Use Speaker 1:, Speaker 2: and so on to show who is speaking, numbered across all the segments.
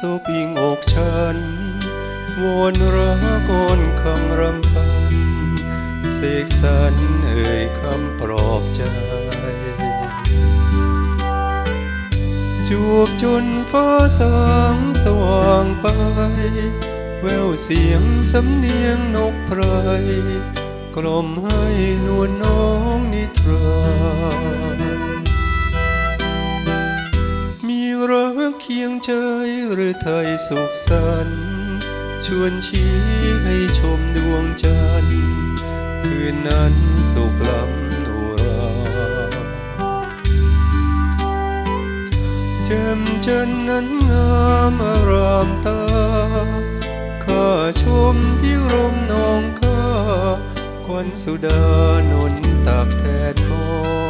Speaker 1: ศพอิงอกฉันวนรักอ่อนคำรำพันเสกสรรเอ่ยคำปลอบใจ จูบจนฟ้าสางสว่างไป แววเสียงสำเนียงนกไพรกล่อมให้นวลน้องนิทรา มีรัก เคียงใจหรือไทยสุขสันต์ชวนชี้ให้ชมดวงจันทร์คืนนั้นสุขล้ำดุราแจ่มจันนั้นงามอารามตาข้าชมพิรมนองข้าควันสุดานนตากแทนมอง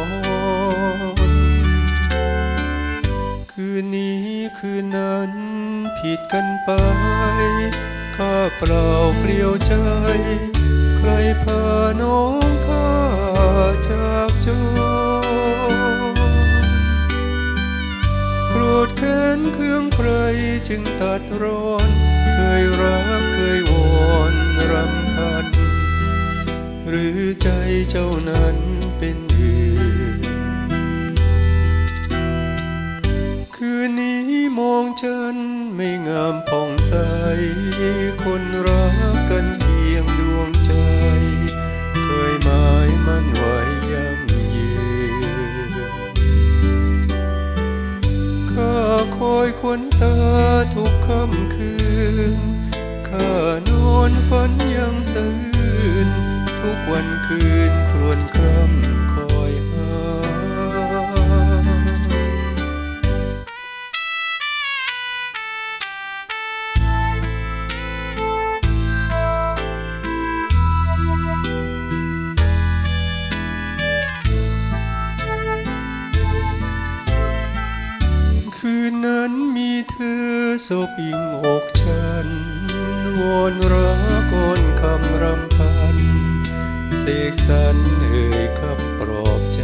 Speaker 1: ผิดกันไปข้าเปล่าเปลี่ยวใจ ใครพาน้องข้าจากจรโกรธแค้นเครื่องใครจึงตัดร้อน เคยรักเคยวอนรำพัน หรือใจเจ้านั้นเป็นอื่น นนี้มองฉันไม่งามผ่องใส คนรักกันเพียงดวงใจ เคยหมายมันไว้ยั่งยืนข้าคอยควนตาทุกค่ำคืน ข้านอนฝันยังสื่นทุกวันคืนครวนคร่ำ โซบิงอกฉันวอนรักอนคำรำพันเสกสรรเอ่ยคำปลอบใจ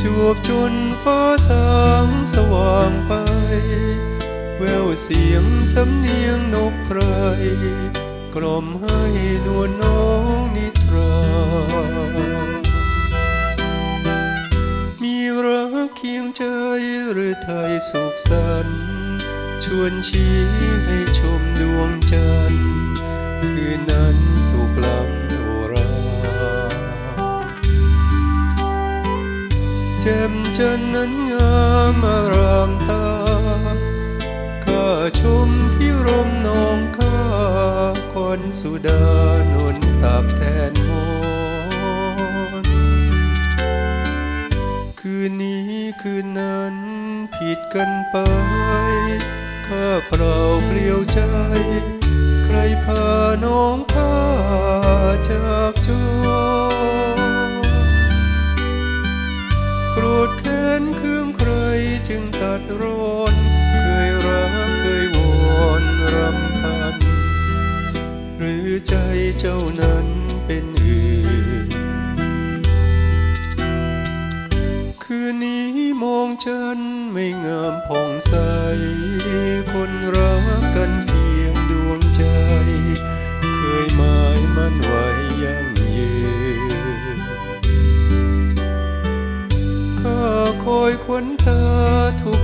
Speaker 1: จวบจนฟ้าสางสว่างไป แววเสียงสำเนียงนกไพรกล่อมให้นวลน้องนิทรา เพียงใจหรือไทยสุขสันต์ชวนชี้ให้ชมดวงจันทร์คืนนั้นสุขล้ำโอราแจ่มจันนั้นงามอารามตาข้าชมพิรมนองข้าคนสุดานน กันไปข้าเปล่าเปลี่ยวใจ ใครพาน้องพาจากจอ คืนนี้มองฉันไม่งามผ่องใส คนรักกันเพียงดวงใจ เคยหมายมันไว้ยั่งยืนข้าคอยควันตาทุก